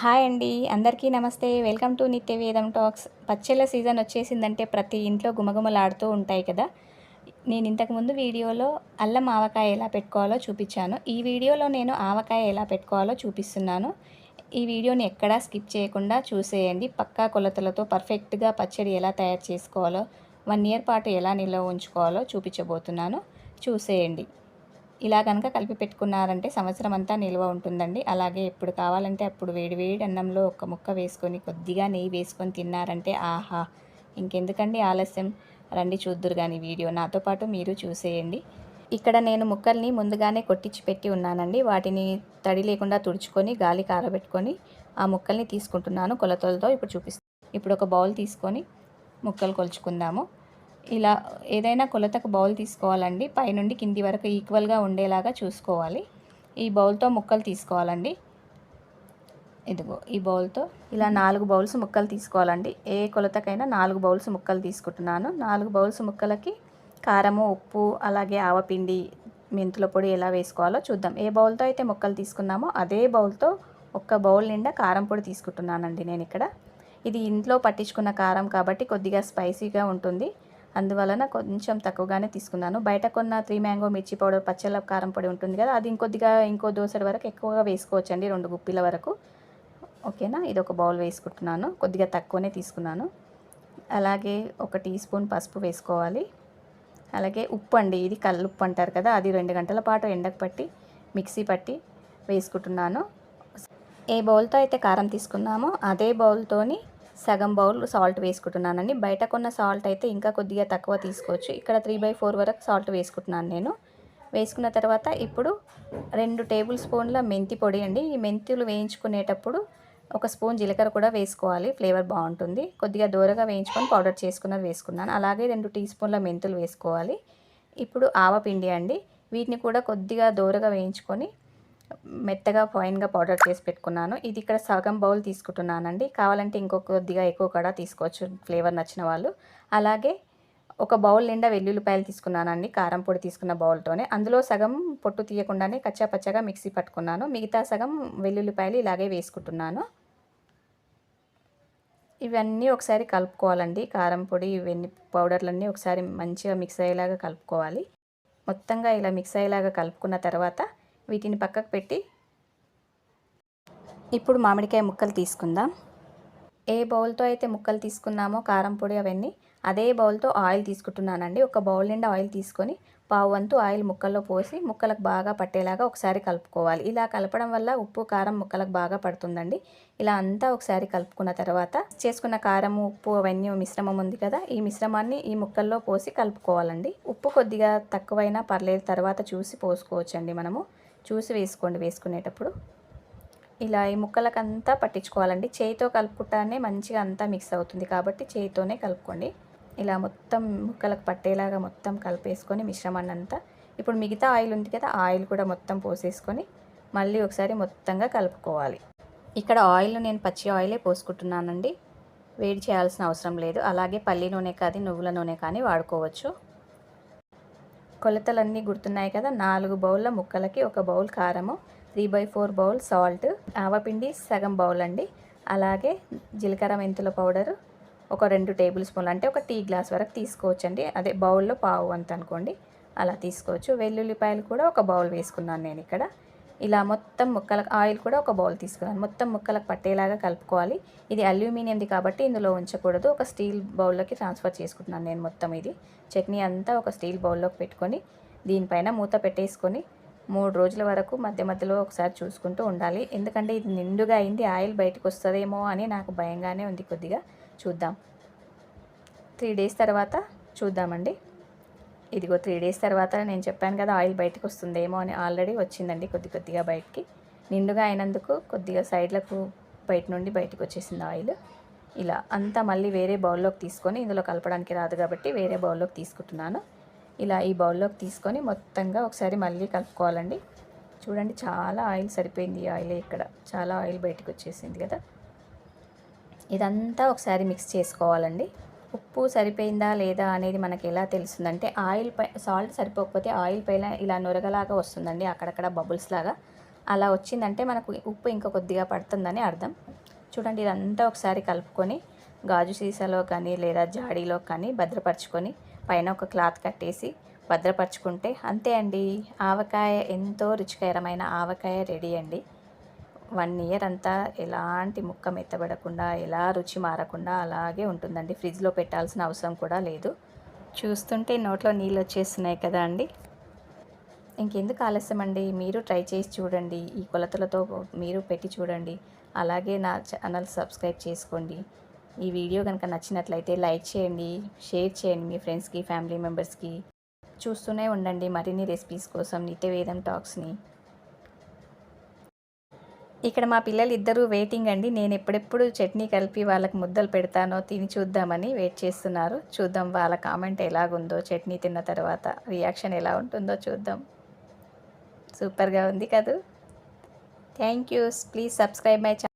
Hi అండి అందరికీ నమస్తే. వెల్కమ్ టు నిత్య వేదం టాక్స్. పచ్చళ్ళ సీజన్ వచ్చేసిందంటే ప్రతి ఇంట్లో గుమగుమలాడుతూ ఉంటాయి కదా. నేను ఇంతకుముందు వీడియోలో అల్లం ఆవకాయ ఎలా పెట్టుకోవాలో చూపించాను. ఈ వీడియోలో నేను ఆవకాయ ఎలా పెట్టుకోవాలో చూపిస్తున్నాను. ఈ వీడియోని ఎక్కడా స్కిప్ చేయకుండా చూసేయండి. పక్కా కొలతలతో పర్ఫెక్ట్గా పచ్చడి ఎలా తయారు చేసుకోవాలో వన్ ఇయర్ పాటు ఎలా నిల్వ ఉంచుకోవాలో చూపించబోతున్నాను. చూసేయండి. ఇలా కనుక కలిపి పెట్టుకున్నారంటే సంవత్సరం అంతా నిల్వ ఉంటుందండి. అలాగే ఎప్పుడు కావాలంటే అప్పుడు వేడివేడి అన్నంలో ఒక ముక్క వేసుకొని కొద్దిగా నెయ్యి వేసుకొని తిన్నారంటే ఆహా! ఇంకెందుకండి ఆలస్యం? రండి చూద్దురు కానీ వీడియో. నాతో పాటు మీరు చూసేయండి. ఇక్కడ నేను ముక్కల్ని ముందుగానే కొట్టించి పెట్టి ఉన్నానండి. వాటిని తడి లేకుండా తుడుచుకొని గాలి కారబెట్టుకొని ఆ ముక్కల్ని తీసుకుంటున్నాను కొలతలతో. ఇప్పుడు చూపిస్తాను ఇప్పుడు ఒక బౌల్ తీసుకొని ముక్కలు కొలుచుకుందాము. ఇలా ఏదైనా కొలతకు బౌల్ తీసుకోవాలండి. పైనుండి కింది వరకు ఈక్వల్గా ఉండేలాగా చూసుకోవాలి. ఈ బౌల్తో ముక్కలు తీసుకోవాలండి. ఇదిగో ఈ బౌల్తో ఇలా నాలుగు బౌల్స్ ముక్కలు తీసుకోవాలండి. ఏ కొలతకైనా నాలుగు బౌల్స్ ముక్కలు తీసుకుంటున్నాను. నాలుగు బౌల్స్ ముక్కలకి కారము ఉప్పు అలాగే ఆవపిండి మెంతుల పొడి ఎలా వేసుకోవాలో చూద్దాం. ఏ బౌల్తో అయితే ముక్కలు తీసుకున్నామో అదే బౌల్తో ఒక్క బౌల్ నిండా కారం పొడి తీసుకుంటున్నానండి నేను ఇక్కడ ఇది ఇంట్లో పట్టించుకున్న కారం కాబట్టి కొద్దిగా స్పైసీగా ఉంటుంది. అందువలన కొంచెం తక్కువగానే తీసుకున్నాను. బయట కొన్న త్రీ మ్యాంగో మిర్చి పౌడర్ పచ్చళ్ళ కారం పొడి ఉంటుంది కదా అది ఇంకొద్దిగా ఇంకో దోశల వరకు ఎక్కువగా వేసుకోవచ్చండి రెండు గుప్పిల వరకు. ఓకేనా? ఇది ఒక బౌల్ వేసుకుంటున్నాను. కొద్దిగా తక్కువనే తీసుకున్నాను. అలాగే ఒక టీ స్పూన్ పసుపు వేసుకోవాలి. అలాగే ఉప్పు అండి ఇది కల్లుప్పు అంటారు కదా అది రెండు గంటల పాటు ఎండకు పట్టి మిక్సీ పట్టి వేసుకుంటున్నాను. ఏ బౌల్తో అయితే కారం తీసుకున్నామో అదే బౌల్తోని సగం బౌల్ సాల్ట్ వేసుకుంటున్నానండి. బయట కొన్న సాల్ట్ అయితే ఇంకా కొద్దిగా తక్కువ తీసుకోవచ్చు. ఇక్కడ త్రీ బై ఫోర్ వరకు సాల్ట్ వేసుకుంటున్నాను నేను. వేసుకున్న తర్వాత ఇప్పుడు రెండు టేబుల్ స్పూన్ల మెంతి పొడి అండి. ఈ మెంతులు వేయించుకునేటప్పుడు ఒక స్పూన్ జీలకర్ర కూడా వేసుకోవాలి. ఫ్లేవర్ బాగుంటుంది. కొద్దిగా దూరగా వేయించుకొని పౌడర్ చేసుకున్నది వేసుకున్నాను. అలాగే రెండు టీ స్పూన్ల మెంతులు వేసుకోవాలి. ఇప్పుడు ఆవపిండి అండి. వీటిని కూడా కొద్దిగా దూరగా వేయించుకొని మెత్తగా ఫైన్గా పౌడర్ చేసి పెట్టుకున్నాను. ఇది ఇక్కడ సగం బౌల్ తీసుకుంటున్నానండి. కావాలంటే ఇంకొక కొద్దిగా ఎక్కువ కూడా తీసుకోవచ్చు ఫ్లేవర్ నచ్చిన వాళ్ళు. అలాగే ఒక బౌల్ నిండా వెల్లుల్లిపాయలు తీసుకున్నానండి కారం పొడి తీసుకున్న బౌల్తోనే అందులో సగం పొట్టు తీయకుండానే కచ్చా పచ్చగా మిక్సీ పట్టుకున్నాను. మిగతా సగం వెల్లుల్లిపాయలు ఇలాగే వేసుకుంటున్నాను. ఇవన్నీ ఒకసారి కలుపుకోవాలండి. కారం పొడి ఇవన్నీ పౌడర్లన్నీ ఒకసారి మంచిగా మిక్స్ అయ్యేలాగా కలుపుకోవాలి. మొత్తంగా ఇలా మిక్స్ అయ్యేలాగా కలుపుకున్న తర్వాత వీటిని పక్కకు పెట్టి ఇప్పుడు మామిడికాయ ముక్కలు తీసుకుందాం. ఏ బౌల్తో అయితే ముక్కలు తీసుకున్నామో కారం పొడి అవన్నీ అదే బౌల్తో ఆయిల్ తీసుకుంటున్నానండి. ఒక బౌల్ నిండా ఆయిల్ తీసుకొని పావు వంతు ఆయిల్ ముక్కల్లో పోసి ముక్కలకు బాగా పట్టేలాగా ఒకసారి కలుపుకోవాలి. ఇలా కలపడం వల్ల ఉప్పు కారం ముక్కలకు బాగా పడుతుందండి. ఇలా అంతా ఒకసారి కలుపుకున్న తర్వాత చేసుకున్న కారం ఉప్పు అవన్నీ మిశ్రమం ఉంది కదా ఈ మిశ్రమాన్ని ఈ ముక్కల్లో పోసి కలుపుకోవాలండి. ఉప్పు కొద్దిగా తక్కువైనా పర్లేదు తర్వాత చూసి పోసుకోవచ్చండి మనము. చూసి వేసుకోండి. వేసుకునేటప్పుడు ఇలా ఈ ముక్కలకంతా పట్టించుకోవాలండి. చేయితో కలుపుకుంటానే మంచిగా అంతా మిక్స్ అవుతుంది కాబట్టి చేయితోనే కలుపుకోండి. ఇలా మొత్తం ముక్కలకు పట్టేలాగా మొత్తం కలిపేసుకొని మిశ్రమాన్ని అంతా ఇప్పుడు మిగతా ఆయిల్ ఉంది కదా ఆయిల్ కూడా మొత్తం పోసేసుకొని మళ్ళీ ఒకసారి మొత్తంగా కలుపుకోవాలి. ఇక్కడ ఆయిల్ నేను పచ్చి ఆయిలే పోసుకుంటున్నానండి. వేడి చేయాల్సిన అవసరం లేదు. అలాగే పల్లి నూనె కానీ నువ్వుల నూనె కానీ వాడుకోవచ్చు. కొలతలన్నీ గుర్తున్నాయి కదా. నాలుగు బౌల్ల ముక్కలకి ఒక బౌల్ కారము three by four bowl salt ఆవపిండి సగం బౌల్ అండి. అలాగే జీలకర్ర మెంతుల పౌడరు ఒక రెండు టేబుల్ స్పూన్లు అంటే ఒక టీ గ్లాస్ వరకు తీసుకోవచ్చు అండి అదే బౌల్లో పావు అంత అనుకోండి. అలా తీసుకోవచ్చు. వెల్లుల్లిపాయలు కూడా ఒక బౌల్ వేసుకున్నాను నేను ఇక్కడ. ఇలా మొత్తం ముక్కలకు ఆయిల్ కూడా ఒక బౌల్ తీసుకున్నాను. మొత్తం ముక్కలకు పట్టేలాగా కలుపుకోవాలి. ఇది అల్యూమినియంది కాబట్టి ఇందులో ఉంచకూడదు. ఒక స్టీల్ బౌల్లోకి ట్రాన్స్ఫర్ చేసుకుంటున్నాను నేను మొత్తం ఇది. చట్నీ అంతా ఒక స్టీల్ బౌల్లోకి పెట్టుకొని దీనిపైన మూత పెట్టేసుకొని మూడు రోజుల వరకు మధ్య మధ్యలో ఒకసారి చూసుకుంటూ ఉండాలి. ఎందుకంటే ఇది నిండుగా అయింది. ఆయిల్ బయటకు వస్తుందేమో అని నాకు భయంగానే ఉంది కొద్దిగా. చూద్దాం. త్రీ డేస్ తర్వాత చూద్దామండి. ఇదిగో త్రీ డేస్ తర్వాత నేను చెప్పాను కదా ఆయిల్ బయటకు వస్తుందేమో అని ఆల్రెడీ వచ్చిందండి కొద్ది కొద్దిగా బయటికి. నిండుగా అయినందుకు కొద్దిగా సైడ్లకు బయట నుండి బయటకు వచ్చేసింది ఆయిల్ ఇలా అంతా మళ్ళీ వేరే బౌల్లోకి తీసుకొని ఇందులో కలపడానికి రాదు కాబట్టి వేరే బౌల్లోకి తీసుకుంటున్నాను. ఇలా ఈ బౌల్లోకి తీసుకొని మొత్తంగా ఒకసారి మళ్ళీ కలుపుకోవాలండి. చూడండి చాలా ఆయిల్ సరిపోయింది ఈ ఆయిల్ ఇక్కడ. చాలా ఆయిల్ బయటకు వచ్చేసింది కదా. ఇదంతా ఒకసారి మిక్స్ చేసుకోవాలండి. ఉప్పు సరిపోయిందా లేదా అనేది మనకి ఎలా తెలుస్తుందంటే ఆయిల్ పై సాల్ట్ సరిపోకపోతే ఆయిల్ పైన ఇలా నొరగలాగా వస్తుందండి అక్కడక్కడ బబుల్స్ లాగా. అలా వచ్చిందంటే మనకు ఉప్పు ఇంకా కొద్దిగా పడుతుందని అర్థం. చూడండి ఇదంతా ఒకసారి కలుపుకొని గాజు సీసాలో కానీ లేదా జాడీలో కానీ భద్రపరచుకొని పైన ఒక క్లాత్ కట్టేసి భద్రపరచుకుంటే అంతే అండి. ఆవకాయ ఎంతో రుచికరమైన ఆవకాయ రెడీ అండి. వన్ ఇయర్ అంతా ఎలాంటి ముక్క మెత్తబడకుండా ఎలా రుచి మారకుండా అలాగే ఉంటుందండి. ఫ్రిడ్జ్లో పెట్టాల్సిన అవసరం కూడా లేదు. చూస్తుంటే నోట్లో నీళ్ళు వచ్చేస్తున్నాయి కదా అండి. ఇంకెందుకు ఆలస్యం అండి? మీరు ట్రై చేసి చూడండి. ఈ కొలతలతో మీరు పెట్టి చూడండి. అలాగే నా ఛానల్ సబ్స్క్రైబ్ చేసుకోండి. ఈ వీడియో కనుక నచ్చినట్లయితే లైక్ చేయండి షేర్ చేయండి మీ ఫ్రెండ్స్కి ఫ్యామిలీ మెంబర్స్కి. చూస్తూనే ఉండండి మరిన్ని రెసిపీస్ కోసం నిత్యవేదం టాక్స్ని. ఇక్కడ మా పిల్లలు ఇద్దరూ వెయిటింగ్ అండి. నేను ఎప్పుడెప్పుడు చట్నీ కలిపి వాళ్ళకి ముద్దలు పెడతానో తిని చూద్దామని వెయిట్ చేస్తున్నారు. చూద్దాం వాళ్ళ కామెంట్ ఎలాగుందో చట్నీ తిన్న తర్వాత రియాక్షన్ ఎలా ఉంటుందో చూద్దాం. సూపర్గా ఉంది కదూ? Thank you please subscribe my channel